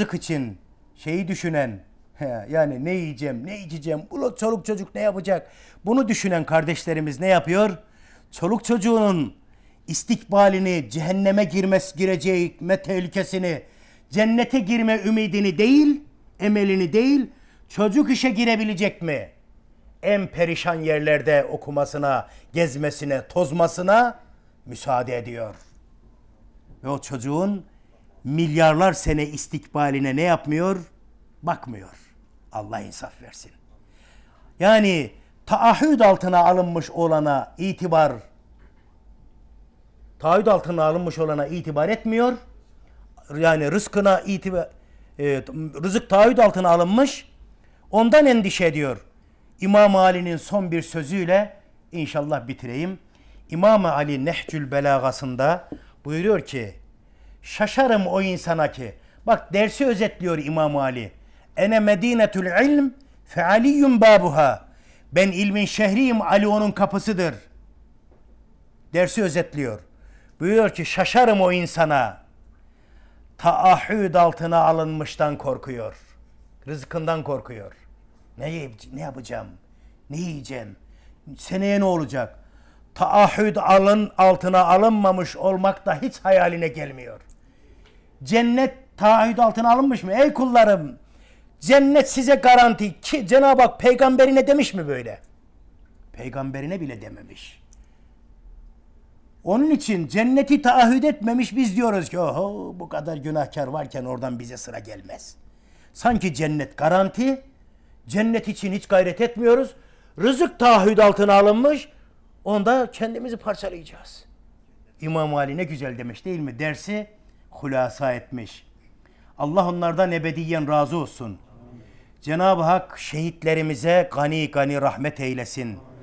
rızık için şeyi düşünen yani ne yiyeceğim, ne içeceğim, bu çoluk çocuk ne yapacak? Bunu düşünen kardeşlerimiz ne yapıyor? Çoluk çocuğunun istikbalini, cehenneme girmesi gireceği tehlikesini, cennete girme ümidini değil, emelini değil, çocuk işe girebilecek mi? En perişan yerlerde okumasına, gezmesine, tozmasına müsaade ediyor. Ve o çocuğun milyarlar sene istikbaline ne yapmıyor? Bakmıyor. Allah insaf versin. Yani taahhüt altına alınmış olana itibar taahhüt altına alınmış olana itibar etmiyor. Yani rızkına itibar e, rızık taahhüt altına alınmış. Ondan endişe ediyor. İmam Ali'nin son bir sözüyle inşallah bitireyim. İmam Ali Nehcül Belagasında buyuruyor ki şaşarım o insana ki bak dersi özetliyor İmam Ali. Ene medinetül ilm fe aliyyun babuha. Ben ilmin şehriyim Ali onun kapısıdır. Dersi özetliyor. Buyuruyor ki şaşarım o insana. Taahhüt altına alınmıştan korkuyor. Rızkından korkuyor. Ne, ne yapacağım? Ne yiyeceğim? Seneye ne olacak? Taahhüt alın altına alınmamış olmak da hiç hayaline gelmiyor. Cennet taahhüt altına alınmış mı? Ey kullarım! Cennet size garanti. Ki Cenab-ı Hak peygamberine demiş mi böyle? Peygamberine bile dememiş. Onun için cenneti taahhüt etmemiş biz diyoruz ki oho bu kadar günahkar varken oradan bize sıra gelmez. Sanki cennet garanti. Cennet için hiç gayret etmiyoruz. Rızık taahhüt altına alınmış. Onda kendimizi parçalayacağız. İmam Ali ne güzel demiş değil mi? Dersi hulasa etmiş. Allah onlardan ebediyen razı olsun. Cenab-ı Hak şehitlerimize gani gani rahmet eylesin.